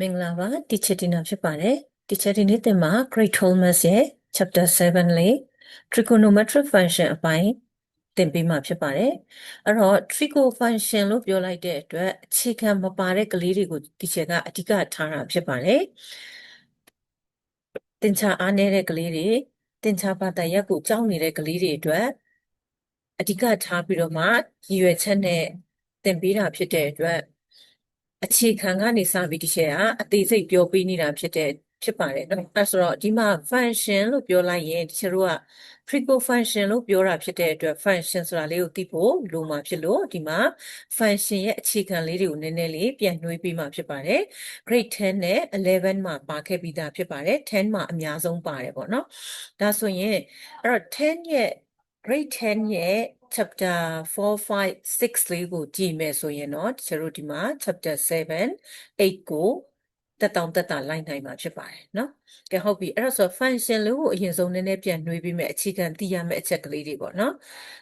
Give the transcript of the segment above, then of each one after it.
မင်္ဂလာပါ teacher Tina ဖြစ်ပါတယ် teacher ဒီနေ့သင်မှာ Grade Thomas ရဲ့ chapter 7လေး trigonometric function အပိုင်းသင်ပေးမှာဖြစ်ပါတယ်အဲ့တော့ trigo function လို့ပြောလိုက်တဲ့အတွက်အခြေခံမပါတဲ့ကလေးတွေကို teacher ကအဓိကထားတာဖြစ်ပါတယ်သင်္ချာအားနည်းတဲ့ကလေးတွေသင်္ချာဘာသာရပ်ကိုကြောက်နေတဲ့ကလေးတွေအတွက်အဓိကထားပြီးတော့မှရည်ရွယ်ချက်နဲ့သင်ပေးတာဖြစ်တဲ့အတွက် အခြေခံကနေစပြီးဒီချက်က အသေးစိတ်ပြောပေးနေတာဖြစ်တဲ့ဖြစ်ပါတယ်နော်အဲဆိုတော့ဒီမှာ function လို့ပြောလိုက်ရင်ဒီချက်တို့က trigo function လို့ပြောတာဖြစ်တဲ့အတွက် function ဆိုတာလေးကိုသိဖို့လိုမှာဖြစ်လို့ဒီမှာ function ရဲ့အခြေခံလေးတွေကိုနည်းနည်းလေးပြန်နှွှေးပေးမှာဖြစ်ပါတယ် grade 10နဲ့11မှာပါခဲ့ပြီးသားဖြစ်ပါတယ်10မှာအများဆုံးပါတယ်ပေါ့နော်ဒါဆိုရင်အဲ့တော့10ရဲ့ grade 10ရဲ့ chapter 4 5 6လေးကိုကြည့်မယ်ဆိုရင်တော့ကျတို့ဒီမှာ chapter 7 8ကိုတက်တောင်တက်တာလိုက်နိုင်မှာဖြစ်ပါတယ်เนาะကဲဟုတ်ပြီအဲ့တော့ဆို function လို့ကိုအရင်ဆုံးနည်းနည်းပြန်နှွှေးပြီးမယ်အခြေခံသိရမယ့်အချက်ကလေးတွေပေါ့เนาะ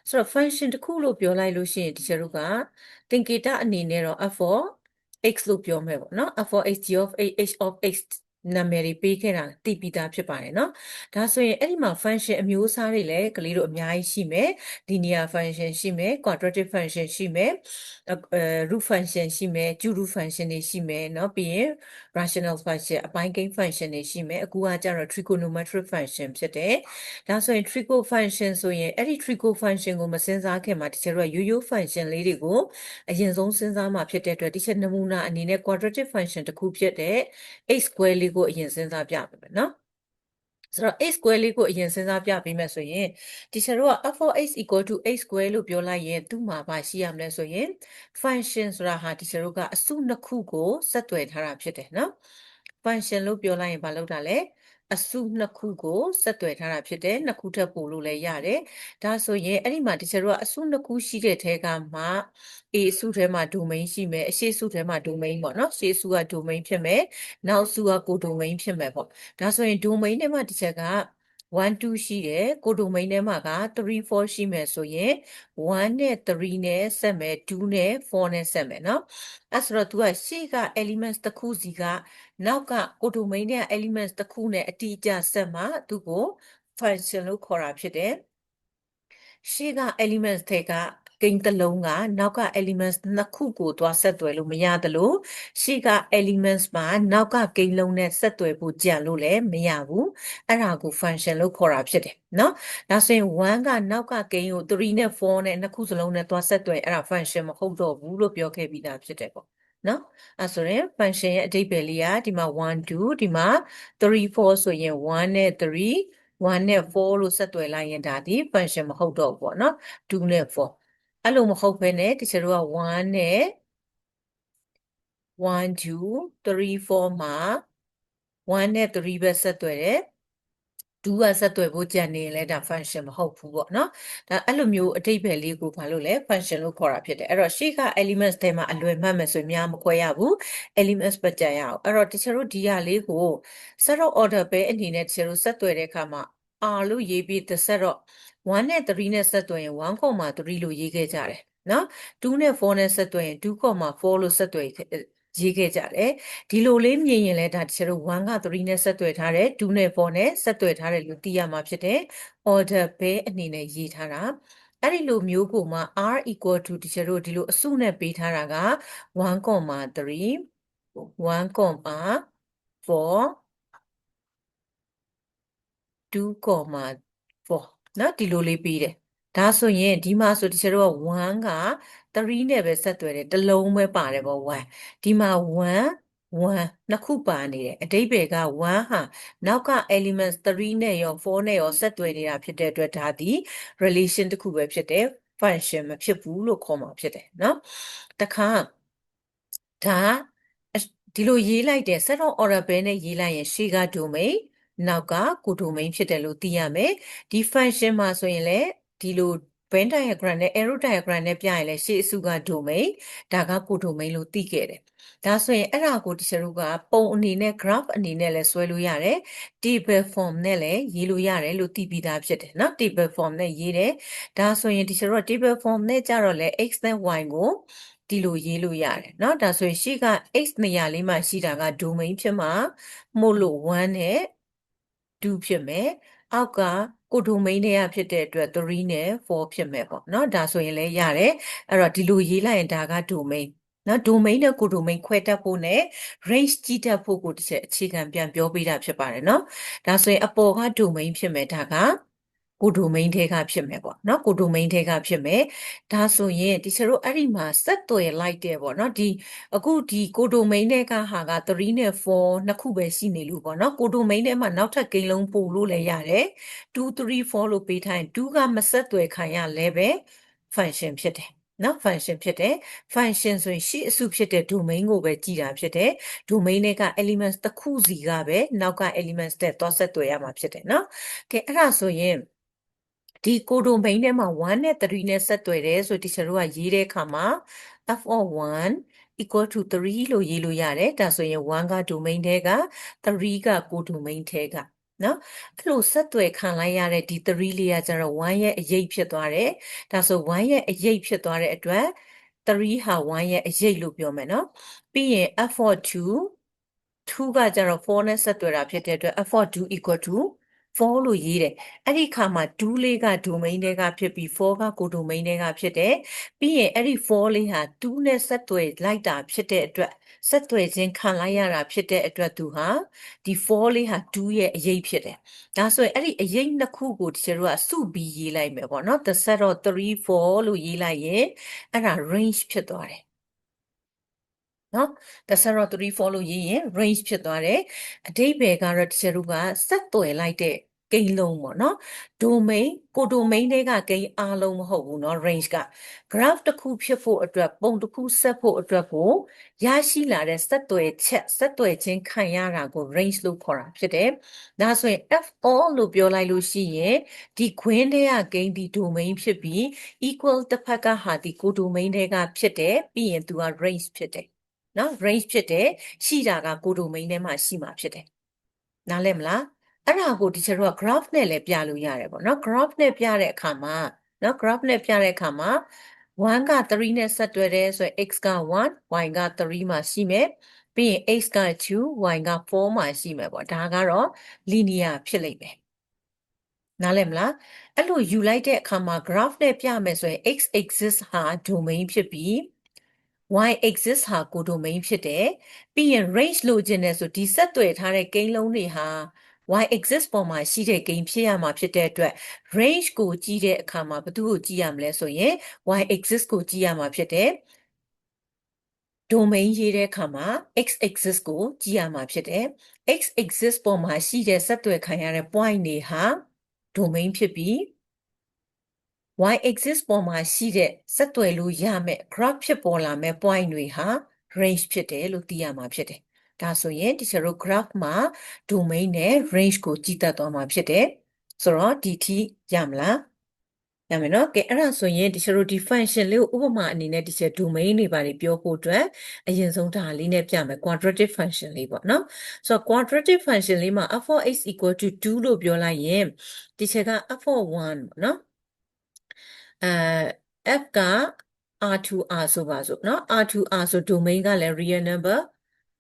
ဆိုတော့ function တစ်ခုလို့ပြောလိုက်လို့ရှိရင်ဒီကျတို့ကသင်္ကေတအနေနဲ့တော့ f for x လို့ပြောမယ်ပေါ့เนาะ f for x g of a h of x နာမည်တွေပေးခဲ့တာသိပြီးသားဖြစ်ပါတယ်เนาะဒါဆိုရင်အဲ့ဒီမှာ function အမျိုးအစားတွေလည်းကလေးတို့အများကြီးရှိမယ် linear function ရှိမယ် quadratic function ရှိမယ်အဲ root function ရှိမယ် cube root function တွေရှိမယ်เนาะပြီးရင် rational function အပိုင်းကိန်း function တွေရှိမယ်အခုကကျတော့ trigonometric function ဖြစ်တယ်ဒါဆိုရင် trigo function ဆိုရင်အဲ့ဒီ trigo function ကိုမစဉ်းစားခင်မှာတချို့ကရိုးရိုး function လေးတွေကိုအရင်ဆုံးစဉ်းစားမှာဖြစ်တဲ့အတွက်တချို့နမူနာအနေနဲ့ quadratic function တစ်ခုဖြစ်တဲ့ x square လေး ကိုအရင်စဉ်းစားပြပေးမယ်နော်ဆိုတော့ a square လေးကိုအရင်စဉ်းစားပြပေးမယ်ဆိုရင်ဒီချက်တော့ f of x equal to a square လို့ပြောလိုက်ရင်သူ့မှာပါရှိရမလဲဆိုရင် function ဆိုတာဟာဒီချက်တို့ကအစုနှစ်ခုကိုဆက်သွယ်ထားတာဖြစ်တယ်နော် function လို့ပြောလိုက်ရင်မလုပ်တာလဲ အစုနှစ်ခုကိုဆက်သွယ်ထားတာဖြစ်တယ်နှစ်ခုထပ်ပို့လို့လည်းရတယ်ဒါဆိုရင်အဲ့ဒီမှာဒီချက်တို့ကအစုနှစ်ခုရှိတဲ့ထဲကမှ A အစုထဲမှာ domain ရှိမယ်အရှိစုထဲမှာ domain ပေါ့နော်ရှေ့စုက domain ဖြစ်မယ်နောက်စုကကို domain ဖြစ်မယ်ပေါ့ဒါဆိုရင် domain ထဲမှာဒီချက်က1 2ရှိတယ်ကို domain ထဲမှာက3 4ရှိမယ်ဆိုရင်1နဲ့3နဲ့ဆက်မယ်2နဲ့4နဲ့ဆက်မယ်เนาะအဲ့ဆိုတော့ तू ကရှေ့က elements တစ်ခုစီက နောက်က automania elements တစ်ခုနဲ့အတိအကျဆက်မှသူ့ကို function လို့ခေါ်တာဖြစ်တယ်ရှေ့က elements တွေကကိန်းတစ်လုံးကနောက်က elements နှစ်ခုကိုသွားဆက်သွယ်လို့မရသလိုရှေ့က elements မှာနောက်ကကိန်းလုံးနဲ့ဆက်သွယ်ဖို့ကြံလို့လည်းမရဘူးအဲ့ဒါကို function လို့ခေါ်တာဖြစ်တယ်နော်ဒါဆိုရင်1ကနောက်ကကိန်းကို3နဲ့4နဲ့နှစ်ခုစလုံးနဲ့သွားဆက်သွယ်အဲ့ဒါ function မဟုတ်တော့ဘူးလို့ပြောခဲ့ပြီးသားဖြစ်တယ်ပေါ့ နော်အဲဆိုရင် function ရဲ့အဓိပ္ပာယ်လေးကဒီမှာ1 2ဒီမှာ3 4ဆိုရင်1နဲ့3 1နဲ့4လို့ဆက်သွယ်လိုက်ရင်ဒါဒီ function မဟုတ်တော့ဘူးပေါ့နော်2နဲ့4အဲ့လိုမဟုတ်ဘဲနဲ့တချို့က1နဲ့1 2 3 4မှာ1နဲ့3ပဲဆက်သွယ်တယ် 2ကဆက်သွယ်ဖို့ကြံနေရင်လည်းဒါ function မဟုတ်ဘူးပေါ့နော်ဒါအဲ့လိုမျိုးအဓိပ္ပာယ်လေးကိုဘာလို့လဲ function လို့ခေါ်တာဖြစ်တယ်အဲ့တော့ရှေ့က elements ထဲမှာအလွယ်မှတ်မယ်ဆိုရင်များမခွဲရဘူး elements ပဲကြံရအောင်အဲ့တော့တချို့တို့ဒီဟာလေးကို set of order ပဲအနေနဲ့တချို့တို့ဆက်သွယ်တဲ့အခါမှာ r လို့ရေးပြီး the set of 1နဲ့3နဲ့ဆက်သွယ်ရင်1.3လို့ရေးခဲ့ကြတယ်နော်2နဲ့4နဲ့ဆက်သွယ်ရင်2.4လို့ဆက်သွယ် ရေးခဲ့ကြတယ်ဒီလိုလေးမြင်ရင်လည်းဒါတချို့1က3နဲ့ဆက်သွယ်ထားတယ်2နဲ့4နဲ့ဆက်သွယ်ထားတယ်လို့သိရမှာဖြစ်တယ် order ပဲအနေနဲ့ရေးထားတာအဲ့ဒီလိုမျိုးကိုမှ r equal to တချို့ဒီလိုအစုနဲ့ပေးထားတာက1.3 1.4 2.4နော်ဒီလိုလေးပေးတယ် ဒါဆိုရင်ဒီမှာဆိုတချို့က1က3နဲ့ပဲဆက်သွယ်တယ်တစ်လုံးပဲပါတယ်ပေါ့1ဒီမှာ1 1နှစ်ခုပါနေတယ်အတိပ္ပယ်က1ဟာနောက်က elements 3နဲ့ရော4နဲ့ရောဆက်သွယ်နေတာဖြစ်တဲ့အတွက်ဒါဒီ relation တစ်ခုပဲဖြစ်တယ် function မဖြစ်ဘူးလို့ခေါ်မှာဖြစ်တယ်เนาะတခါဒါဒီလိုရေးလိုက်တယ် set of order ပဲနဲ့ရေးလိုက်ရင်ရှေ့က domain နောက်ကကို domain ဖြစ်တယ်လို့သိရမယ်ဒီ function မှာဆိုရင်လည်း ဒီလို Venn diagram နဲ့ arrow diagram နဲ့ပြရင်လည်းရှေ့အစုက domain ဒါကကို domain လို့သိခဲ့တယ်ဒါဆိုရင်အဲ့ဒါကိုတချို့ကပုံအနေနဲ့ graph အနေနဲ့လည်းဆွဲလို့ရတယ် table form နဲ့လည်းရေးလို့ရတယ်လို့သိပြီးသားဖြစ်တယ်เนาะ table form နဲ့ရေးတယ်ဒါဆိုရင်တချို့က table form နဲ့ကြတော့လေ x နဲ့ y ကို ဒီလိုရေးလို့ရတယ်เนาะဒါဆိုရင်ရှေ့က x နေရာလေးမှာရှိတာက domain ဖြစ်မှာမို့လို့1နဲ့2ဖြစ်မယ်အောက်က ကို domain တွေကဖြစ်တဲ့အတွက်3နဲ့4ဖြစ်မယ်ပေါ့เนาะဒါဆိုရင်လည်းရတယ်အဲ့တော့ဒီလိုရေးလိုက်ရင်ဒါက domain နော် domain နဲ့ကို domain ခွဲတတ်ဖို့နဲ့ range ကြည့်တတ်ဖို့ကိုတစ်ချက်အခြေခံပြန်ပြောပေးတာဖြစ်ပါတယ်နော်ဒါဆိုရင်အပေါ်က domain ဖြစ်မယ်ဒါက ကို domain ထဲကဖြစ်မယ်ပေါ့နော်ကို domain ထဲကဖြစ်မယ်ဒါဆိုရင်ဒီချက်တို့အဲ့ဒီမှာဆက်သွယ်လိုက်တယ်ပေါ့နော်ဒီအခုဒီကို domain ထဲကဟာက3နဲ့4နှစ်ခုပဲရှိနေလို့ပေါ့နော်ကို domain ထဲမှာနောက်ထပ်ကိန်းလုံးပို့လို့လည်းရတယ်2 3 4လို့ပေးထားရင်2ကမဆက်သွယ်ခံရလဲပဲ function ဖြစ်တယ်နော် function ဖြစ်တယ် function ဆိုရင်ရှေ့အစုဖြစ်တဲ့ domain ကိုပဲကြည်တာဖြစ်တယ် domain တွေက elements တစ်ခုစီကပဲနောက်က elements တဲ့သွားဆက်သွယ်ရမှာဖြစ်တယ်နော်ကဲအဲ့ဒါဆိုရင် ဒီကို domain ထဲမှာ1နဲ့3နဲ့ဆက်သွယ်တယ်ဆိုတီချာတို့ကရေးတဲ့အခါမှာ f of 1 equal to 3လို့ရေးလို့ရတယ်ဒါဆိုရင်1က domain ထဲက3ကကို domain ထဲကနော်အဲ့လိုဆက်သွယ်ခံလိုက်ရတဲ့ဒီ3လေးကကျတော့1ရဲ့အရေးဖြစ်သွားတယ်ဒါဆို1ရဲ့အရေးဖြစ်သွားတဲ့အတွက်3ဟာ1ရဲ့အရေးလို့ပြောမယ်နော်ပြီးရင် f for 2 2ကကျတော့4နဲ့ဆက်သွယ်တာဖြစ်တဲ့အတွက် f for 2 equal to 4လို့ရေးတယ်အဲ့ဒီခါမှာ2လေးက domain တွေကဖြစ်ပြီး4ကကို domain တွေကဖြစ်တယ်ပြီးရင်အဲ့ဒီ4လေးဟာ2နဲ့ဆက်သွယ်လိုက်တာဖြစ်တဲ့အတွက်ဆက်သွယ်ခြင်းခံလိုက်ရတာဖြစ်တဲ့အတွက်သူဟာဒီ4လေးဟာ2ရဲ့အရေးဖြစ်တယ်ဒါဆိုရင်အဲ့ဒီအရေးနှစ်ခုကိုတချို့ကစုပြီးရေးလိုက်မယ်ပေါ့နော် the set of 3 4လို့ရေးလိုက်ရင်အဲ့ဒါ range ဖြစ်သွားတယ် နော် tesserot 3 4လို့ရေးရင် range ဖြစ်သွားတယ်အဓိပ္ပာယ်ကတော့ tesserot ကဆက်သွယ်လိုက်တဲ့ကိန်းလုံးပေါ့နော် domain ကို domain တွေကကိန်းအားလုံးမဟုတ်ဘူးနော် range က graph တစ်ခုဖြစ်ဖို့အတွက်ပုံတစ်ခုဆက်ဖို့အတွက်ကိုရရှိလာတဲ့ဆက်သွယ်ချက်ဆက်သွယ်ခြင်းခံရတာကို range လို့ခေါ်တာဖြစ်တယ်။ဒါဆိုရင် f all လို့ပြောလိုက်လို့ရှိရင်ဒီခွင်းတွေကကိန်းဒီ domain ဖြစ်ပြီး equal တစ်ဖက်ကဟာဒီကို domain တွေကဖြစ်တယ်ပြီးရင်သူက range ဖြစ်တယ် နော် range ဖြစ်တယ်ရှိတာကကို domain ထဲမှာရှိမှာဖြစ်တယ်။နားလည်မလား။အဲ့ဒါကိုဒီချက်တော့ graph နဲ့လည်းပြလို့ရတယ်ပေါ့နော် graph နဲ့ပြတဲ့အခါမှာနော် graph နဲ့ပြတဲ့အခါမှာ1က3နဲ့ဆက်တွဲတယ်ဆိုရင် x က1 y က3မှာရှိမယ်ပြီးရင် x က2 y က4မှာရှိမယ်ပေါ့ဒါကတော့ linear ဖြစ်လိမ့်မယ်နားလည်မလားအဲ့လိုယူလိုက်တဲ့အခါမှာ graph နဲ့ပြမယ်ဆိုရင် x axis ဟာ domain ဖြစ်ပြီး y axis ဟာကို domain ဖြစ်တယ်ပြီးရင် range လိုချင်တယ်ဆိုဒီဆက်သွယ်ထားတဲ့ကိန်းလုံးတွေဟာ y axis ပေါ်မှာရှိတဲ့ gain ဖြစ်ရမှာဖြစ်တဲ့အတွက် range ကိုကြည့်တဲ့အခါမှာဘယ်သူ့ကိုကြည့်ရမလဲဆိုရင် y axis ကိုကြည့်ရမှာဖြစ်တယ် domain ရေးတဲ့အခါမှာ x axis ကိုကြည့်ရမှာဖြစ်တယ် x axis ပေါ်မှာရှိတဲ့ဆက်သွယ်ခံရတဲ့ point တွေဟာ domain ဖြစ်ပြီး y axis ပေါ်မှာရှိတဲ့ဆက်သွယ်လို့ရမယ့် graph ဖြစ်ပေါ်လာမယ့် point တွေဟာ range ဖြစ်တယ်လို့သိရမှာဖြစ်တယ်ဒါဆိုရင်ဒီကျွန်တော် graph မှာ domain နဲ့ range ကိုကြည့်တတ်သွားမှာဖြစ်တယ်ဆိုတော့ဒီထိရမလားရမယ်နော်ကဲအဲ့ဒါဆိုရင်ဒီကျွန်တော်ဒီ function လေးကိုဥပမာအနေနဲ့ဒီချက် domain တွေပါပြောဖို့အတွက်အရင်ဆုံးဒါလေးနဲ့ပြမယ် quadratic function လေးပေါ့နော်ဆိုတော့ quadratic function လေးမှာ f of x equal to 2လို့ပြောလိုက်ရင်ဒီချက်က f of 1ပေါ့နော် အဲ f က r to r ဆိုပါစို့နော် r to r ဆို domain ကလည်း real number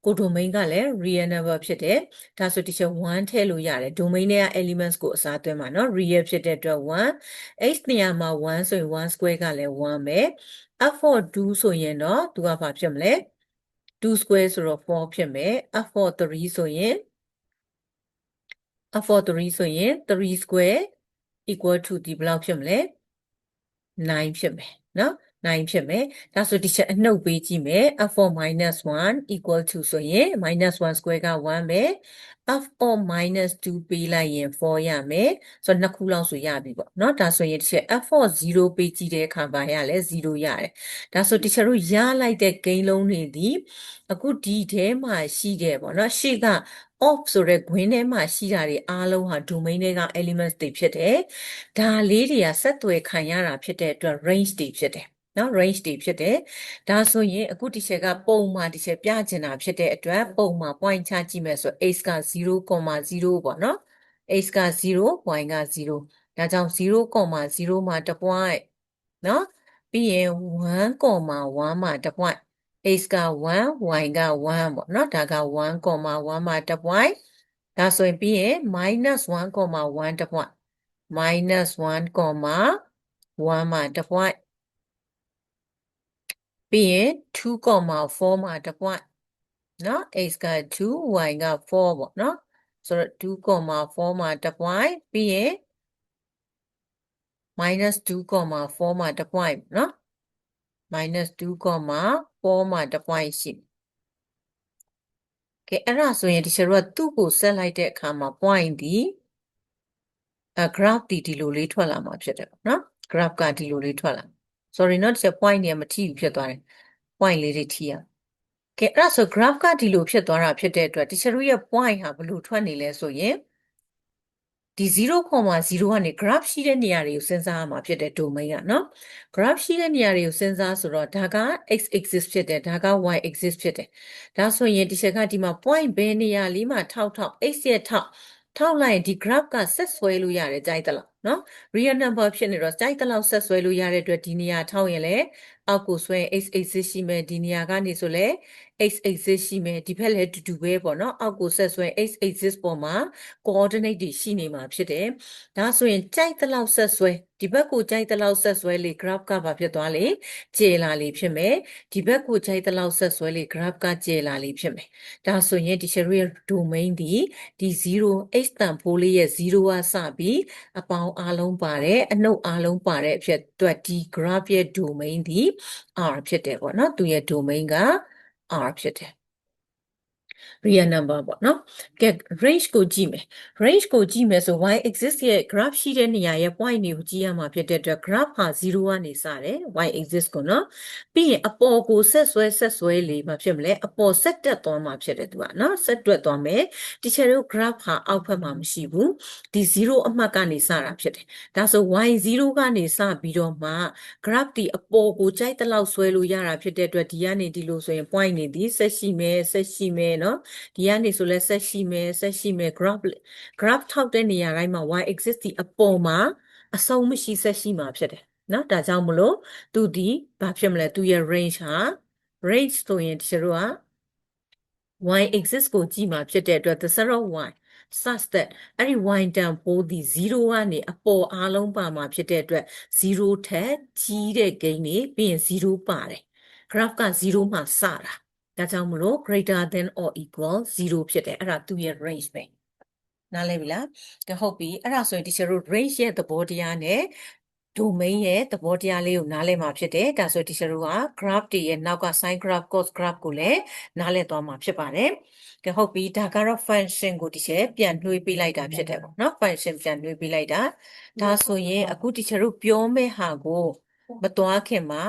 ကို domain ကလည်း real number ဖြစ်တယ်ဒါဆို teacher 1ထည့်လို့ရတယ် domain ထဲက elements ကိုအစားသွင်းမှာเนาะ real ဖြစ်တဲ့အတွက်1 h နေရာမှာ1ဆိုရင်1 square ကလည်း1ပဲ f for 2ဆိုရင်တော့သူကဘာဖြစ်မလဲ2 square ဆိုတော့4ဖြစ်မယ် f for 3ဆိုရင် f for 3ဆိုရင်3 square equal to ဒီဘယ်လောက်ဖြစ်မလဲ 9ဖြစ်မယ်เนาะ9ဖြစ်မယ်ဒါဆိုဒီချက်အနှုတ်ပေးကြည့်မယ် f4 1 equal to ဆိုရင် -1 square က1ပဲ f4 2ပေးလိုက်ရင်4ရမယ်ဆိုတော့နှစ်ခုလောက်ဆိုရပြီပေါ့เนาะဒါဆိုရင်ဒီချက် f4 0ပေးကြည့်တဲ့အခါပါရလဲ0ရတယ်ဒါဆိုဒီချက်တို့ရလိုက်တဲ့ဂိမ်းလုံးတွေဒီအခုဒီထဲမှာရှိတယ်ပေါ့เนาะရှေ့က off ဆိုတဲ့ green ထဲမှာရှိတာတွေအားလုံးဟာ domain တွေက elements တွေဖြစ်တယ်ဒါလေးတွေကဆက်သွယ်ခံရတာဖြစ်တဲ့အတွက် range တွေဖြစ်တယ်နော် range တွေဖြစ်တယ်ဒါဆိုရင်အခုဒီချက်ကပုံမှာဒီချက်ပြချင်တာဖြစ်တဲ့အတွက်ပုံမှာ point ချကြည့်မယ်ဆို x က0.0ပေါ့နော် x က0 y က0ဒါကြောင့်0.0မှာ1 point နော်ပြပြီးရင်1.1မှာတစ် point x က1 y က1ပေါ့နော်ဒါက1.1မှာတစ် point ဒါဆိုရင်ပြီးရင် minus 1.1တစ် point minus 1.1မှာတစ် point ပြီးရင်2.4မှာတစ် point နော် x က2 y က4ပေါ့နော်ဆိုတော့2.4မှာတစ် point ပြီးရင် minus 2.4မှာတစ် point နော် minus 2.4 မှာတစ် point ရှိကဲအဲ့ဒါဆိုရင်ဒီချက်တော့သူ့ကိုဆက်လိုက်တဲ့အခါမှာ point ဒီအ graph ဒီဒီလိုလေးထွက်လာမှာဖြစ်တယ်ပေါ့နော် graph ကဒီလိုလေးထွက်လာ sorry နော်ဒီချက် point เนี่ยမထိဘူးဖြစ်သွားတယ် point လေးတွေထိရကဲအဲ့ဒါဆို graph ကဒီလိုဖြစ်သွားတာဖြစ်တဲ့အတွက်ဒီချက်တို့ရဲ့ point ဟာဘယ်လိုထွက်နေလဲဆိုရင် ဒီ 0.0ကနေ graph ရှိတဲ့နေရာတွေကိုစဉ်းစားရမှာဖြစ်တဲ့ domain ကနော် graph ရှိတဲ့နေရာတွေကိုစဉ်းစားဆိုတော့ဒါက x axis ဖြစ်တယ်ဒါက y axis ဖြစ်တယ်ဒါဆိုရင်ဒီချက်ကဒီမှာ point ဘယ်နေရာလေးမှာထောက်ထောက် x ရဲ့ထောက် ထောက်လိုက်ရင်ဒီ graph ကဆက်ဆွဲလို့ရတယ်ကြိုက်သလားနော် real number ဖြစ်နေတော့ကြိုက်သလောက်ဆက်ဆွဲလို့ရတဲ့အတွက်ဒီနေရာထောက်ရင်လည်းအောက်ကိုဆွဲ x axis ရှိမယ်ဒီနေရာကနေဆိုလဲ x axis ရှိမယ်ဒီဘက်လည်းတူတူပဲပေါ့နော်အောက်ကိုဆက်ဆွဲ x axis ပေါ်မှာ coordinate တွေရှိနေမှာဖြစ်တယ်ဒါဆိုရင်ကြိုက်သလောက်ဆက်ဆွဲ ဒီဘက်ကိုကြိုက်သလောက်ဆက်ဆွဲလေ graph ကဘာဖြစ်သွားလေကျေလာလေဖြစ်မယ်ဒီဘက်ကိုကြိုက်သလောက်ဆက်ဆွဲလေ graph ကကျေလာလေဖြစ်မယ်ဒါဆိုရင်ဒီ cherry domain ဒီဒီ 0 h တန်ဖိုးလေးရဲ့0ကစပြီးအပေါင်းအားလုံးပါတယ်အနှုတ်အားလုံးပါတဲ့အဖြစ်အတွက်ဒီ graph ရဲ့ domain ဒီ r ဖြစ်တယ်ပေါ့နော်သူရဲ့ domain က r ဖြစ်တယ် real number ပေါ့နော်ကဲ range ကိုကြည့်မယ် range ကိုကြည့်မယ်ဆို y axis ရဲ့ graph ရှိတဲ့နေရာရဲ့ point တွေကိုကြည့်ရမှာဖြစ်တဲ့အတွက် graph ဟာ0ကနေစတယ် y axis ကိုနော်ပြီးရင်အပေါ်ကိုဆက်ဆွဲဆက်ဆွဲလေမှာဖြစ်မလဲအပေါ်ဆက်တက်သွားမှာဖြစ်တယ်သူကနော်ဆက်တွက်သွားမယ်ဒီချက်တို့ graph ဟာအောက်ဘက်မှာမရှိဘူးဒီ0အမှတ်ကနေစတာဖြစ်တယ်ဒါဆို y 0ကနေစပြီးတော့မှ graph ဒီအပေါ်ကိုကြိုက်တဲ့လောက်ဆွဲလို့ရတာဖြစ်တဲ့အတွက်ဒီကနေဒီလိုဆိုရင် point နေဒီဆက်ရှိမယ်ဆက်ရှိမယ်နော်ဒီကနေဆိုလဲဆက်ရှိမယ်ဆက်ရှိမယ် graph graph ထောက်တဲ့နေရာတိုင်းမှာ y axis ဒီအပေါ်မှာအဆုံးမရှိဆက်ရှိမှာဖြစ်တယ်နော်ဒါကြောင့်မလို့သူဒီဘာဖြစ်မလဲသူရဲ့ range ဟာ range ဆိုရင်ဒီလိုက y axis ကိုကြည့်မှာဖြစ်တဲ့အတွက် the set of y such that အဲ့ဒီ y တန်ဖိုးဒီ0ကနေအပေါ်အားလုံးပါမှာဖြစ်တဲ့အတွက်0ထက်ကြီးတဲ့ gain တွေပြီးရင်0ပါတယ် graph က0မှစတာ ဒါကြောင့်မလို့ greater than or equal 0ဖြစ်တယ်အဲ့ဒါသူ့ရဲ့ range ပဲနားလည်ပြီလားကဲဟုတ်ပြီအဲ့ဒါဆိုရင် teacher တို့ range ရဲ့သဘောတရားနဲ့ domain ရဲ့သဘောတရားလေးကိုနားလည်မှာဖြစ်တယ်ဒါဆို teacher တို့က graph တွေရဲ့နောက်က sine graph cos graph ကိုလည်းနားလည်သွားမှာဖြစ်ပါတယ်ကဲဟုတ်ပြီဒါကတော့ function ကို teacher ပြန်နှွှေးပေးလိုက်တာဖြစ်တယ်ပေါ့နော် function ပြန်နှွှေးပေးလိုက်တာဒါဆိုရင်အခု teacher တို့ပြောမယ့်ဟာကိုမသွားခင်မှာ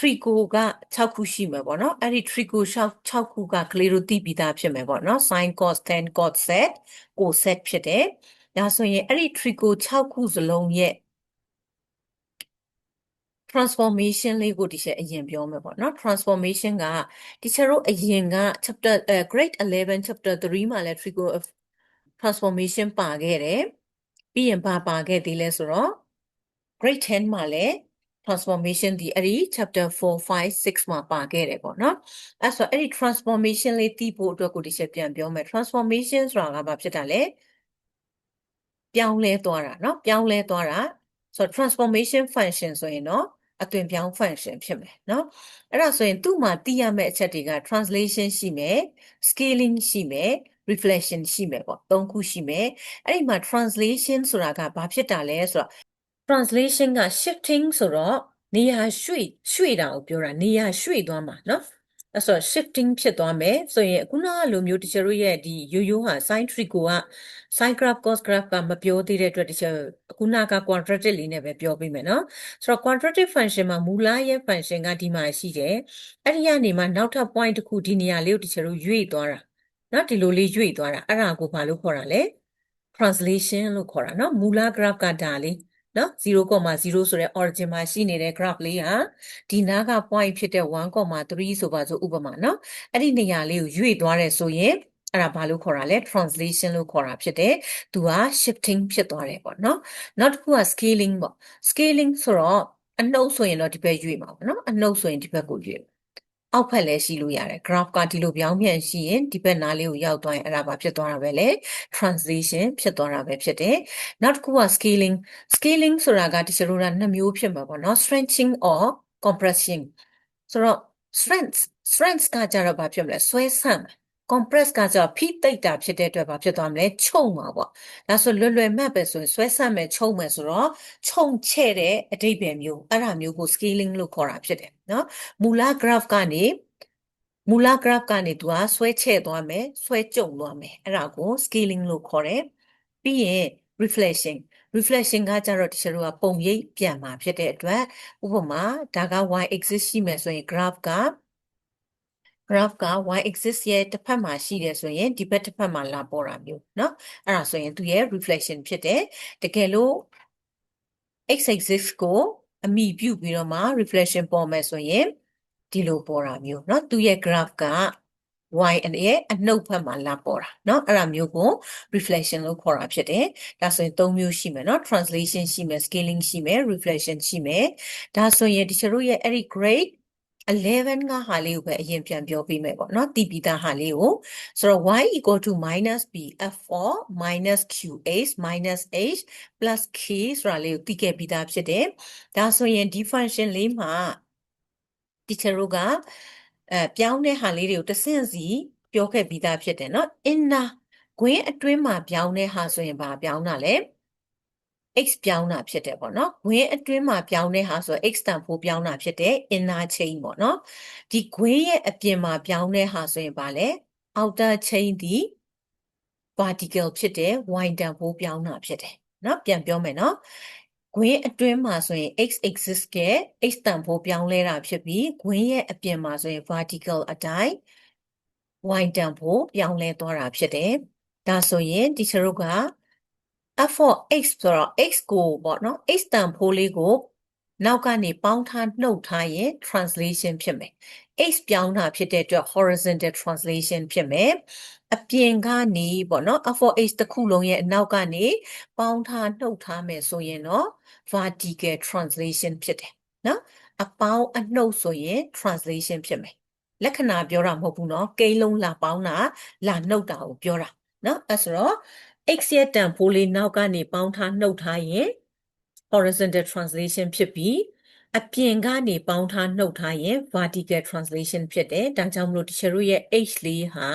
trico က6ခုရှိမှာပေါ့နော်အဲ့ဒီ trico 6ခုကကလေးတို့သိပြီးသားဖြစ်မယ်ပေါ့နော် sin cos tan cos sec cosec ဖြစ်တယ်ဒါဆိုရင်အဲ့ဒီ trico 6ခုစလုံးရဲ့ transformation လေးကိုဒီချက်အရင်ပြောမယ်ပေါ့နော် transformation ကဒီချက်တို့အရင်က chapter uh, grade 11 chapter 3မှာလည်း trigo transformation ပါခဲ့တယ်ပြီးရင်ဘာပါခဲ့သေးလဲဆိုတော့ grade 10မှာလည်း transformation ဒီအဲ့ဒီ chapter 4 5 6မှာပါခဲ့တယ်ပေါ့နော်အဲ့ဆိုအဲ့ဒီ transformation လေးသိဖို့အတွက်ကိုဒီချက်ပြန်ပြောမယ် transformation ဆိုတာကဘာဖြစ်တာလဲပြောင်းလဲသွားတာเนาะပြောင်းလဲသွားတာဆိုတော့ transformation function ဆိုရင်တော့အသွင်ပြောင်း function ဖြစ်မယ်เนาะအဲ့ဒါဆိုရင်သူ့မှာသိရမယ့်အချက်တွေက translation ရှိမယ် scaling ရှိမယ် reflection ရှိမယ်ပေါ့သုံးခုရှိမယ်အဲ့ဒီမှာ translation ဆိုတာကဘာဖြစ်တာလဲဆိုတော့ translation က shifting ဆိုတော့နေရာရွှေ့ရွှေ့တာကိုပြောတာနေရာရွှေ့သွားမှာနော်အဲ့ဆို shifting ဖြစ်သွားမယ်ဆိုရင်ခုနကလိုမျိုးတချို့ရဲ့ဒီရိုးရိုးဟာ sin trick ကိုက sin graph cos graph ကမပြောသေးတဲ့အတွက်တချို့ခုနက quadratic လေးနဲ့ပဲပြောပေးမယ်နော်ဆိုတော့ quadratic function မှာမူလရဲ့ function ကဒီမှာရှိတယ်အဲ့ဒီကနေမှနောက်ထပ် point တစ်ခုဒီနေရာလေးကိုတချို့ရွေ့သွားတာနော်ဒီလိုလေးရွေ့သွားတာအဲ့ဒါကိုဘာလို့ခေါ်တာလဲ translation လို့ခေါ်တာနော်မူလ graph ကဒါလေး နော်0.0ဆိုတဲ့ origin မှာရှိနေတဲ့ graph လေးဟာဒီနားက point ဖြစ်တဲ့1.3ဆိုပါစို့ဥပမာနော်အဲ့ဒီနေရာလေးကိုရွေ့သွားတယ်ဆိုရင်အဲ့ဒါဘာလို့ခေါ်တာလဲ translation လို့ခေါ်တာဖြစ်တယ်သူက shifting ဖြစ်သွားတယ်ပေါ့နော်နောက်တစ်ခုက scaling ပေါ့ scaling ဆိုတော့အနှုတ်ဆိုရင်တော့ဒီဘက်ရွေ့မှာပေါ့နော်အနှုတ်ဆိုရင်ဒီဘက်ကိုရွေ့ အောက်ဖက်လည်းရှိလို့ရတယ် graph ကဒီလိုပြောင်းပြန်ရှိရင်ဒီဘက်နားလေးကိုရောက်သွားရင်အဲ့ဒါပါဖြစ်သွားတာပဲလေ translation ဖြစ်သွားတာပဲဖြစ်တယ်နောက်တစ်ခုက scaling scaling ဆိုတာကဒီစရိုးတာနှစ်မျိုးဖြစ်မှာပေါ့နော် stretching or compression ဆိုတော့ strength strength ကကြတော့ဘာဖြစ်မလဲဆွဲဆန့်မယ် compress ကကြတော့ဖိသိပ်တာဖြစ်တဲ့အတွက်ဘာဖြစ်သွားမလဲချုပ်မှာပေါ့ဒါဆိုလွယ်လွယ်မှတ်ပဲဆိုရင်ဆွဲဆန့်မယ်ချုပ်မယ်ဆိုတော့ခြုံချဲ့တဲ့အဓိပ္ပာယ်မျိုးအဲ့ဒါမျိုးကို scaling လို့ခေါ်တာဖြစ်တယ်နော်မူလ graph ကနေမူလ graph ကနေ तू ကဆွဲချဲ့သွားမယ်ဆွဲကြုံသွားမယ်အဲ့ဒါကို scaling လို့ခေါ်တယ်ပြီးရင် reflection reflection ကကြတော့တချို့ကပုံရိပ်ပြန်มาဖြစ်တဲ့အတွက်ဥပမာဒါက y axis ရှိမယ်ဆိုရင် graph က graph က y axis ရဲ့တစ်ဖက်မှာရှိတယ်ဆိုရင်ဒီဘက်တစ်ဖက်မှာလာပေါ်တာမျိုးเนาะအဲ့ဒါဆိုရင်သူရဲ့ reflection ဖြစ်တယ်တကယ်လို့ x axis ကိုအမိပြုပြီးတော့မှ reflection ပေါ်မယ်ဆိုရင်ဒီလိုပေါ်တာမျိုးเนาะသူရဲ့ graph က y ရဲ့အနှုတ်ဘက်မှာလာပေါ်တာเนาะအဲ့ဒါမျိုးကို reflection လို့ခေါ်တာဖြစ်တယ်ဒါဆိုရင်၃မျိုးရှိမယ်เนาะ translation ရှိမယ် scaling ရှိမယ် reflection ရှိမယ်ဒါဆိုရင်တချို့ရဲ့အဲ့ဒီ grade 11ကဟာလေးကိုပဲအရင်ပြန်ပြောပေးမယ်ပေါ့เนาะတည်ပြီးသားဟာလေးကိုဆိုတော့ y equal to minus b f4 minus qh minus h plus k ဆိုတာလေးကိုတည်ခဲ့ပြီးသားဖြစ်တယ်ဒါဆိုရင်ဒီ function လေးမှာ teacher တို့ကအဲပြောင်းတဲ့ဟာလေးတွေကိုတစ်ဆင့်စီပြောခဲ့ပြီးသားဖြစ်တယ်เนาะ inner ခွင်းအတွင်းမှာပြောင်းတဲ့ဟာဆိုရင်ဘာပြောင်းတာလဲ x ပြောင်းတာဖြစ်တယ်ပေါ့နော်။ဂွင်းအတွင်းမှာပြောင်းတဲ့ဟာဆို x တန်ဖိုးပြောင်းတာဖြစ်တဲ့ inner chain ပေါ့နော်။ဒီဂွင်းရဲ့အပြင်မှာပြောင်းတဲ့ဟာဆိုရင်ဗာလဲ outer chain ဒီ vertical ဖြစ်တဲ့ y တန်ဖိုးပြောင်းတာဖြစ်တယ်။နော်ပြန်ပြောမယ်နော်။ဂွင်းအတွင်းမှာဆိုရင် x axis က x တန်ဖိုးပြောင်းလဲတာဖြစ်ပြီးဂွင်းရဲ့အပြင်မှာဆိုရင် vertical အတိုင်း y တန်ဖိုးပြောင်းလဲသွားတာဖြစ်တယ်။ဒါဆိုရင်ဒီချရုပ်က f for x ဆိုတော့ x ကိုပေါ့နော် x တန်ဖိုးလေးကို နောက်ကနေပေါင်းထားနှုတ်ထားရင် translation ဖြစ်မယ် x ပြောင်းတာဖြစ်တဲ့အတွက် horizontal translation ဖြစ်မယ်အပြင်ကနေပေါ့နော် f for h တစ်ခုလုံးရဲ့အနောက်ကနေပေါင်းထားနှုတ်ထားမယ်ဆိုရင်တော့ vertical translation ဖြစ်တယ်နော်အပေါင်းအနှုတ်ဆိုရင် translation ဖြစ်မယ်လက္ခဏာပြောတာမဟုတ်ဘူးနော်ကိန်းလုံးလာပေါင်းတာလာနှုတ်တာကိုပြောတာနော်အဲဆိုတော့ x ရဲ့တန်ဖိုးလေးနောက်ကနေပေါင်းထားနှုတ်ထားရင် horizontal translation ဖြစ်ပြီးအပြင်ကနေပေါင်းထားနှုတ်ထားရင် vertical translation ဖြစ်တယ်။ဒါကြောင့်မလို့တချို့ရဲ့ h လေးဟာ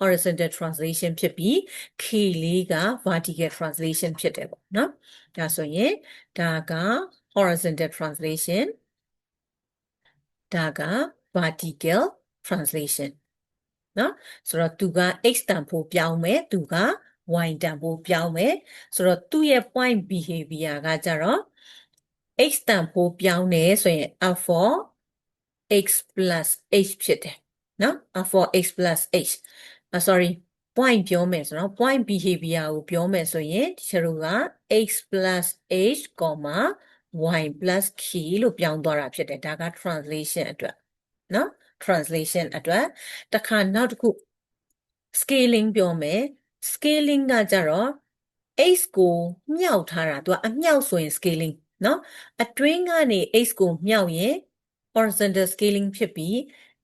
horizontal translation ဖြစ်ပြီး k လေးက vertical translation ဖြစ်တယ်ပေါ့နော်။ဒါဆိုရင်ဒါက horizontal translation ဒါက vertical translation နော်ဆိုတော့သူက x တန်ဖိုးပြောင်းမယ်သူက y တန်ဖိုးပြောင်းမယ်ဆိုတော့သူ့ရဲ့ point behavior ကကြတော့ x တန်ဖိုးပြောင်းတယ်ဆိုရင် f for x plus h ဖြစ်တယ်နော် f for x plus h uh, sorry point ပြောမယ်ဆိုတော့ point behavior ကိုပြောမယ်ဆိုရင်ဒီချတို့က x plus h, y plus k လို့ပြောင်းသွားတာဖြစ်တယ်ဒါက translation အတွက်နော် translation အတွက်တခါနောက်တစ်ခု scaling ပြောမယ် scaling ကကြတော့ x ကိုမြှောက်ထားတာသူကအမြှောက်ဆိုရင် scaling เนาะအတွင်းကနေ x ကိုမြှောက်ရင် horizontal scaling ဖြစ်ပြီး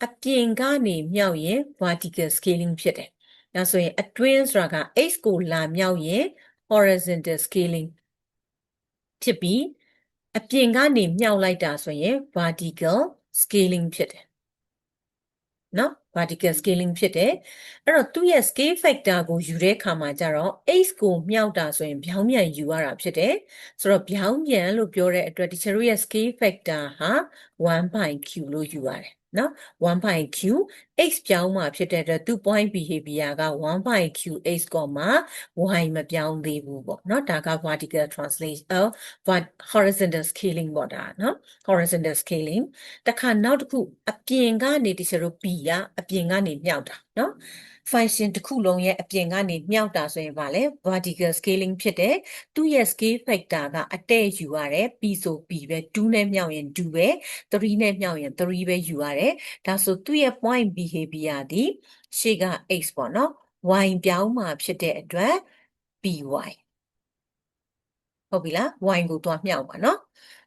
အပြင်ကနေမြှောက်ရင် vertical scaling ဖြစ်တယ်။ဒါဆိုရင်အတွင်းဆိုတာက x ကိုလာမြှောက်ရင် horizontal scaling ဖြစ်ပြီးအပြင်ကနေမြှောက်လိုက်တာဆိုရင် vertical scaling ဖြစ်တယ်။ နော် vertical scaling ဖြစ်တယ်အဲ့တော့သူ့ရဲ့ scale factor ကိုယူတဲ့အခါမှာကျတော့ x ကိုမြှောက်တာဆိုရင်ဗျောင်းပြန်ယူရတာဖြစ်တယ်ဆိုတော့ဗျောင်းပြန်လို့ပြောတဲ့အတွက် teacher တို့ရဲ့ scale factor ဟာ 1/q လို့ယူရတယ် နော် 1/q x ပြောင်းမှာဖြစ်တဲ့အတွက်သူ point behavior က 1/q x, y မပြောင်းသေးဘူးပေါ့နော်ဒါက vertical translation uh, horizontal scaling ပေါ့ဒါနော် horizontal scaling တခါနောက်တစ်ခုအပြင်ကနေတချို့ b ကအပြင်ကနေမြောက်တာနော် function တစ်ခုလုံးရဲ့အပြင်ကနေမြောက်တာဆိုရင်ဗာလဲ vertical scaling ဖြစ်တယ်သူ့ရဲ့ scale factor ကအတဲ့ယူရတယ် p ဆို p ပဲ2နဲ့မြောက်ရင်2ပဲ3နဲ့မြောက်ရင်3ပဲယူရတယ်ဒါဆိုသူ့ရဲ့ point behavior ဒီရှေ့က x ပေါ့နော် y ပြောင်းမှာဖြစ်တဲ့အတွက် py ဟုတ်ပြီလား y ကိုသွားမြောက်ပါနော်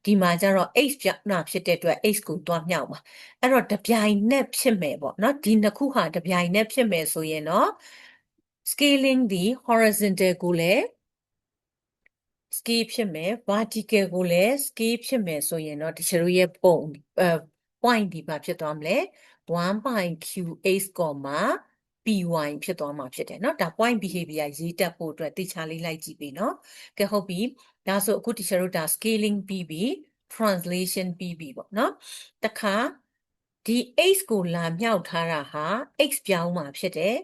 ဒီမှာကျတော့ x ပြနာဖြစ်တဲ့အတွက် x ကိုသွားမြောက်ပါအဲ့တော့တပြိုင်နက်ဖြစ်မယ်ပေါ့နော်ဒီနှစ်ခုဟာတပြိုင်နက်ဖြစ်မယ်ဆိုရင်တော့ scaling ဒီ horizontal ကိုလည်း scale ဖြစ်မယ် vertical ကိုလည်း scale ဖြစ်မယ်ဆိုရင်တော့တချို့ရဲ့ပုံအဲ point ဒီပါဖြစ်သွားမလဲ 1.qh, py ဖြစ်သွားမှာဖြစ်တယ်เนาะဒါ point behavior ရေးတတ်ဖို့အတွက်တိကျလေးလိုက်ကြည့်ပြီเนาะကဲဟုတ်ပြီဒါဆိုအခု teacher တို့ဒါ scaling ပြီးပြီ translation ပြီးပြီပေါ့เนาะတခါဒီ x ကိုလာမြောက်ထားတာဟာ x ပြောင်းမှာဖြစ်တယ်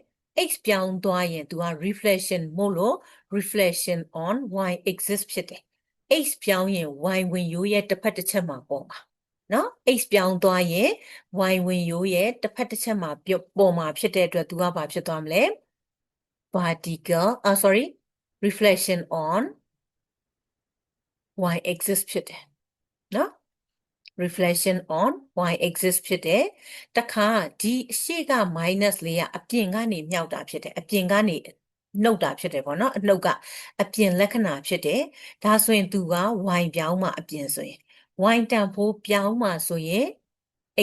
x ပြောင်းသွားရင်သူက reflection မို့လို့ reflection on y axis ဖြစ်တယ် x ပြောင်းရင် y ဝင်ရိုးရဲ့တစ်ဖက်တစ်ချက်မှာပေါ်မှာ နော် x ပြောင်းသွားရင် y ဝင်ရိုးရဲ့တစ်ဖက်တစ်ချက်မှာပြပေါ်မှာဖြစ်တဲ့အတွက်သူကဘာဖြစ်သွားမလဲ vertical อ่า sorry reflection on y axis ဖြစ်တယ်နော် reflection on y axis ဖြစ်တယ်တခါဒီအရှိက minus လေးကအပြင်ကနေမြောက်တာဖြစ်တယ်အပြင်ကနေနှုတ်တာဖြစ်တယ်ပေါ့နော်အနှုတ်ကအပြင်လက္ခဏာဖြစ်တယ်ဒါဆိုရင်သူက y ပြောင်းမှအပြင်ဆိုရင် y တန်ဖိုးပြောင်းမှဆိုရင်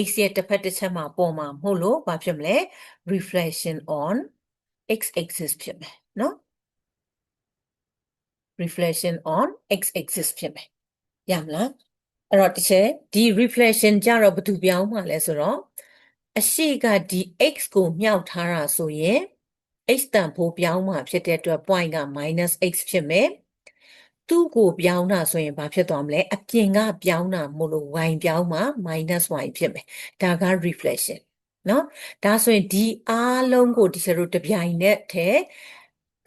x ရဲ့တစ်ဖက်တစ်ချက်မှာပေါ်မှာမဟုတ်လို့ဘာဖြစ်မလဲ reflection on x axis ဖြစ်မယ်နော် reflection on x axis ဖြစ်မယ်ရမလားအဲ့တော့တစ်ချက်ဒီ reflection ကြတော့ဘာတူပြောင်းမှလဲဆိုတော့အရှိကဒီ x ကိုမြောက်ထားတာဆိုရင် x တန်ဖိုးပြောင်းမှဖြစ်တဲ့အတွက် point က -x ဖြစ်မယ် သူ့ကိုပြောင်းတာဆိုရင်ဘာဖြစ်သွားမလဲအပြင်ကပြောင်းတာမို့လို့ y ပြောင်းမှ -y ဖြစ်မယ်ဒါက reflection နော်ဒါဆိုရင်ဒီအားလုံးကိုဒီလိုတပြိုင်နက်တည်း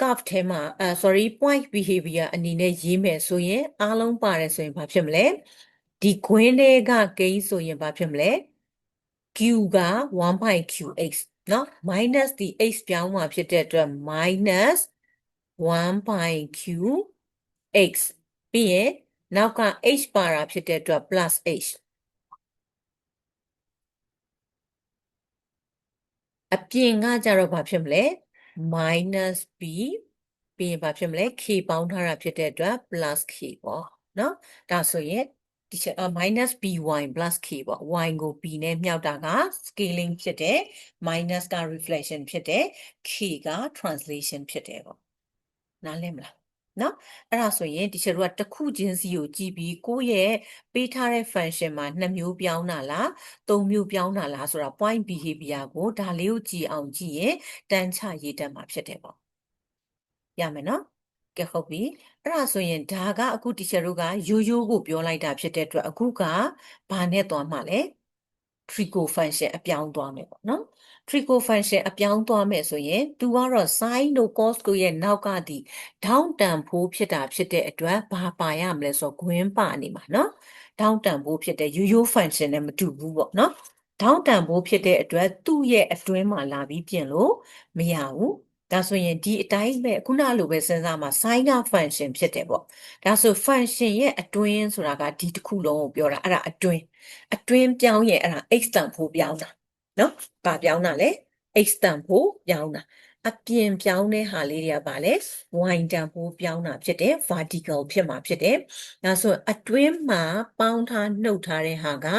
curve ထဲမှာအဲ sorry point behavior အနေနဲ့ရေးမယ်ဆိုရင်အားလုံးပါတယ်ဆိုရင်ဘာဖြစ်မလဲဒီခွင်းတွေကကိန်းဆိုရင်ဘာဖြစ်မလဲ q က 1.qx เนาะ minus ဒီ x ပြောင်းမှာဖြစ်တဲ့အတွက် minus x ပြီးရင်နောက်က h ပါတာဖြစ်တဲ့အတွက် plus h အပြင်ကကြတော့ဘာဖြစ်မလဲ minus b ပြီးရင်ဘာဖြစ်မလဲ k ပေါင်းထားတာဖြစ်တဲ့အတွက် plus k ပေါ့နော်ဒါဆိုရင်ဒီချက် minus by plus k ပေါ့ y ကို b နဲ့မြှောက်တာက scaling ဖြစ်တယ် minus က reflection ဖြစ်တယ် k က translation ဖြစ်တယ်ပေါ့နားလည်မလား နော်အဲ့ဒါဆိုရင်ဒီချက်တို့ကတစ်ခုချင်းစီကိုကြည့်ပြီးကိုယ့်ရဲ့ပေးထားတဲ့ function မှာနှစ်မျိုးပြောင်းတာလားသုံးမျိုးပြောင်းတာလားဆိုတာ point behavior ကိုဒါလေးကိုကြည့်အောင်ကြည့်ရင်တန်းချရေးတတ်မှာဖြစ်တယ်ပေါ့ရမယ်နော်ကဲဟုတ်ပြီအဲ့ဒါဆိုရင်ဒါကအခု teacher တို့ကရိုးရိုးကိုပြောလိုက်တာဖြစ်တဲ့အတွက်အခုကဘာနဲ့သွားမှာလဲ trigo function အပြောင်းသွားမယ်ပေါ့နော် trigo function အပြောင်းသွားမယ်ဆိုရင် तू ကတော့ sin တို့ cos တို့ရဲ့နောက်ကဒီ down တန်ဖိုးဖြစ်တာဖြစ်တဲ့အတွက်ဘာပါရမလဲဆိုတော့ gwin ပါနေမှာနော် down တန်ဖိုးဖြစ်တဲ့ရိုးရိုး function နဲ့မတူဘူးပေါ့နော် down တန်ဖိုးဖြစ်တဲ့အတွက်သူ့ရဲ့အတွင်းမှာလာပြီးပြင်လို့မရဘူးဒါဆိုရင်ဒီအတိုင်းပဲခုနလိုပဲစဉ်းစားမှာ sin က function ဖြစ်တယ်ပေါ့ဒါဆို function ရဲ့အတွင်းဆိုတာကဒီတစ်ခုလုံးကိုပြောတာအဲ့ဒါအတွင်းအတွင်းပြောင်းရင်အဲ့ဒါ x တန်ဖိုးပြောင်းတာ နော်ဘာပြောင်းတာလဲ x တန်ဖိုးပြောင်းတာအပြင်ပြောင်းတဲ့ဟာလေးတွေကပါလဲ y တန်ဖိုးပြောင်းတာဖြစ်တယ် vertical ဖြစ်မှာဖြစ်တယ်ဒါဆိုအတွင်းမှာပေါင်းထားနှုတ်ထားတဲ့ဟာက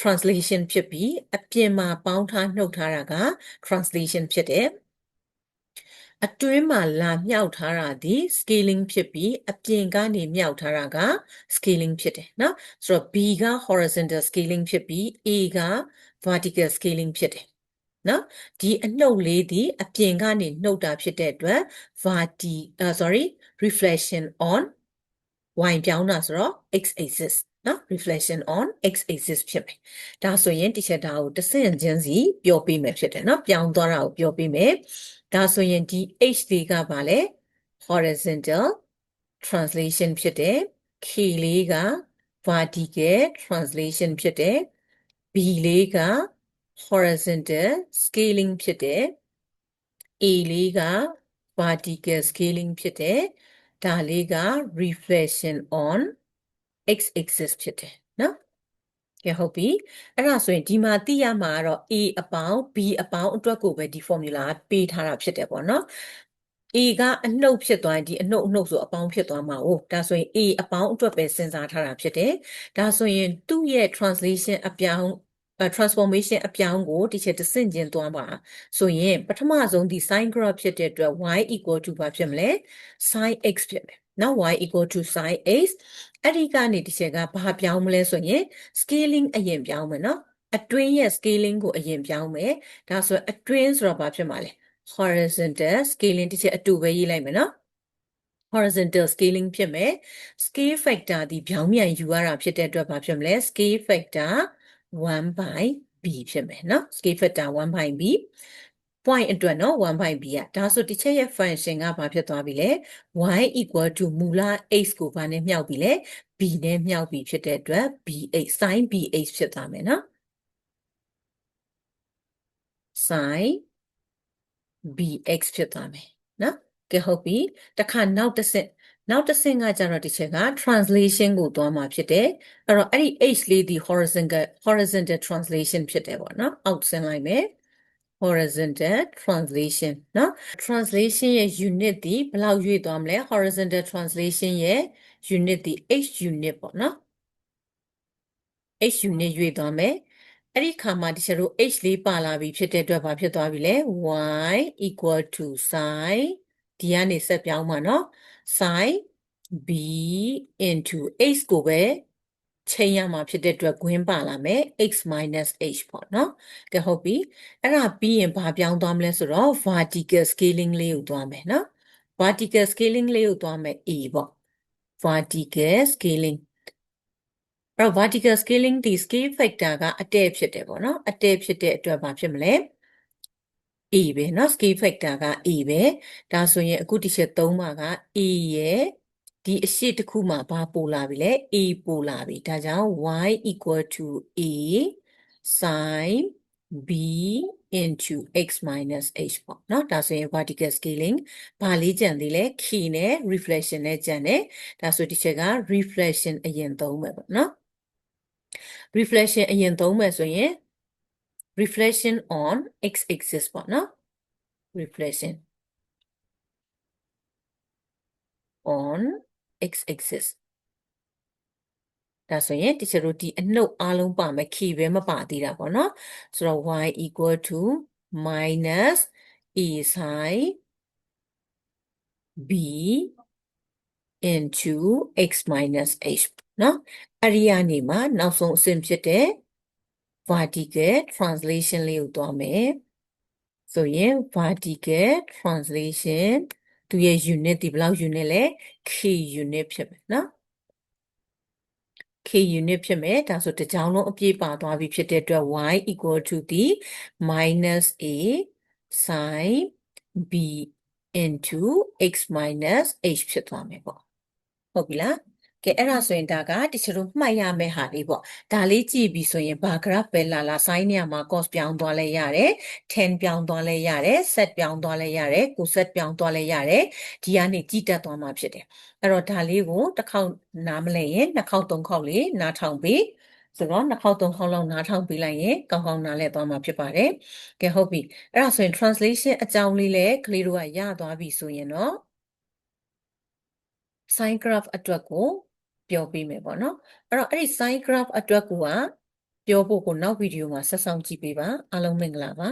translation ဖြစ်ပြီးအပြင်မှာပေါင်းထားနှုတ်ထားတာက translation ဖြစ်တယ်အတွင်းမှာလာမြောက်ထားတာဒီ scaling ဖြစ်ပြီးအပြင်ကနေမြောက်ထားတာက scaling ဖြစ်တယ်နော်ဆိုတော့ B က horizontal scaling ဖြစ်ပြီး A က vertical scaling ဖြစ်တယ်နော်ဒီအနှုတ်လေးဒီအပြင်ကနေနှုတ်တာဖြစ်တဲ့အတွက် verti uh, sorry reflection on y ပြောင်းတာဆိုတော့ x axis နော် reflection on x axis ဖြစ်မယ်ဒါဆိုရင်တစ်ချက်ဒါကိုတစ်ဆင့်ချင်းစီပြောပြမယ်ဖြစ်တယ်နော်ပြောင်းသွားတာကိုပြောပြမယ်ဒါဆိုရင်ဒီ h တွေကဘာလဲ horizontal translation ဖြစ်တယ် k လေးက vertical translation ဖြစ်တယ် b လေးက horizontal scaling ဖြစ်တယ် a လေးက vertical scaling ဖြစ်တယ်ဒါလေးက reflection on x axis ဖြစ်တယ်နော်ကဲဟုတ်ပြီအဲ့ဒါဆိုရင်ဒီမှာသိရမှာကတော့ a အပေါင်း b အပေါင်းအတွက်ကိုပဲဒီ formula ပေးထားတာဖြစ်တယ်ပေါ့နော် A ကအနှုတ်ဖြစ်သွားရင်ဒီအနှုတ်အနှုတ်ဆိုအပေါင်းဖြစ်သွားမှာ哦ဒါဆိုရင် A အပေါင်းအတွက်ပဲစဉ်းစားထားတာဖြစ်တယ်ဒါဆိုရင်သူ့ရဲ့ translation အပြောင်းအဲ transformation အပြောင်းကိုဒီချက်တစ်ဆင့်ချင်းသွားပါဆိုရင်ပထမဆုံးဒီ sin graph ဖြစ်တဲ့အတွက် y equal to ဘာဖြစ်မလဲ sin x ဖြစ်မယ်နော် y equal to sin x အဲ့ဒီကနေဒီချက်ကဘာပြောင်းမလဲဆိုရင် scaling အရင်ပြောင်းမယ်နော်အတွင်းရဲ့ scaling ကိုအရင်ပြောင်းမယ်ဒါဆိုရင်အတွင်းဆိုတော့ဘာဖြစ်မှာလဲ horizontal scaling တစ်ချက်အတူပဲရေးလိုက်မယ်နော် horizontal scaling ဖြစ်မယ် scale factor ဒီပြောင်းပြန်ယူရတာဖြစ်တဲ့အတွက်ဘာဖြစ်မလဲ scale factor 1 by b ဖြစ်မယ်နော် scale factor 1 by b point အတွက်နော်1 by b อ่ะဒါဆိုတစ်ချက်ရဲ့ function ကဘာဖြစ်သွားပြီလဲ y equal to မူလ x ကိုဘာနဲ့မြှောက်ပြီလဲ b နဲ့မြှောက်ပြီဖြစ်တဲ့အတွက် bh sin bh ဖြစ်သွားမယ်နော် sin bx ဖြစ်သွားမယ်နော်ကဲဟုတ်ပြီတခါနောက်တစ်ဆင့်နောက်တစ်ဆင့်ကကြတော့ဒီချက်က translation ကိုသွားမှာဖြစ်တယ်အဲ့တော့အဲ့ဒီ h လေးဒီ horizontal horizontal translation ဖြစ်တယ်ပေါ့နော်အောက်ဆင်းလိုက်မယ် horizontal translation เนาะ translation ရဲ့ unit ဒီဘယ်လောက်ရွေ့သွားမလဲ horizontal translation ရဲ့ unit ဒီ h unit ပေါ့เนาะ h unit ရွေ့သွားမယ် အဲ့ဒီခါမှာတချို့ h လေးပါလာပြီဖြစ်တဲ့အတွက်ဘာဖြစ်သွားပြီလဲ y equal to sin ဒီကနေဆက်ပြောင်းပါနော် sin b into h ကိုပဲချိန်ရမှာဖြစ်တဲ့အတွက်ဂွင်းပါလာမယ် x minus h ပေါ့နော်ကဲဟုတ်ပြီအဲ့ဒါပြီးရင်ဘာပြောင်းသွားမလဲဆိုတော့ vertical scaling လေးကိုသွားမယ်နော် vertical scaling လေးကိုသွားမယ် e ပေါ့ vertical scaling အဲ့တော့ vertical scaling ဒီ scale factor ကအတည့်ဖြစ်တယ်ပေါ့နော်အတည့်ဖြစ်တဲ့အတွက်ဘာဖြစ်မလဲ a ပဲเนาะ scale factor က a ပဲဒါဆိုရင်အခုတစ်ချက်သုံးပါက a ရဲ့ဒီအရှိတစ်ခုမှာဘာပို့လာပြီလဲ a ပို့လာပြီဒါကြောင့် y equal to a sin b into x minus h ပေါ့เนาะဒါဆိုရင် vertical scaling ဘာလေးကြံသေးလဲ key နဲ့ reflection နဲ့ကြံတယ်ဒါဆိုဒီချက်က reflection အရင်သုံးမယ်ပေါ့เนาะ reflection အရင်သုံးမယ်ဆိုရင် reflection on x axis ပေါ့နော် reflection on x axis ဒါဆိုရင်တချို့တို့ဒီအနှုတ်အားလုံးပါမယ်ခီပဲမပါသေးတာပေါ့နော်ဆိုတော့ y equal to minus e psi b into x minus h နော်အဲ့ဒီကနေမှနောက်ဆုံးအဆင့်ဖြစ်တဲ့ vertical translation လေးကိုသွားမယ်ဆိုရင် vertical translation သူရဲ့ unit ဒီဘယ်လောက် unit လဲ k unit ဖြစ်မယ်နော် k unit ဖြစ်မယ်ဒါဆိုတစ်ကြောင်းလုံးအပြည့်ပါသွားပြီဖြစ်တဲ့အတွက် y equal to ဒီ minus a sin b into x minus h ဖြစ်သွားမယ်ပေါ့ဟုတ်ပြီလား ကဲအဲ့ဒါဆိုရင်ဒါကတချို့မှတ်ရမယ့်ဟာလေးပေါ့ဒါလေးကြည့်ပြီဆိုရင်ဘာ graph ပဲလာလာ sin နေရာမှာ cos ပြောင်းသွားလဲရတယ်10ပြောင်းသွားလဲရတယ် set ပြောင်းသွားလဲရတယ်ကို set ပြောင်းသွားလဲရတယ်ဒီကနေကြည့်တတ်သွားမှာဖြစ်တယ်အဲ့တော့ဒါလေးကိုတစ်ခေါက်နားမလဲရင်နှစ်ခေါက်သုံးခေါက်လေးနားထောင်ပြီးဆိုတော့နှစ်ခေါက်သုံးခေါက်လောက်နားထောင်ပြီးလိုက်ရင်ကောင်းကောင်းနားလဲသွားမှာဖြစ်ပါတယ်ကဲဟုတ်ပြီအဲ့ဒါဆိုရင် translation အကြောင်းလေးလည်းကလေးတို့ကရသွားပြီဆိုရင်တော့ sin graph အတွက်ကို ပြောပေးမယ်ပေါ့နော်အဲ့တော့အဲ့ဒီ sin graph အတွက်ကိုကပြောဖို့ကိုနောက်ဗီဒီယိုမှာဆက်ဆောင်ကြည့်ပေးပါအားလုံးမင်္ဂလာပါ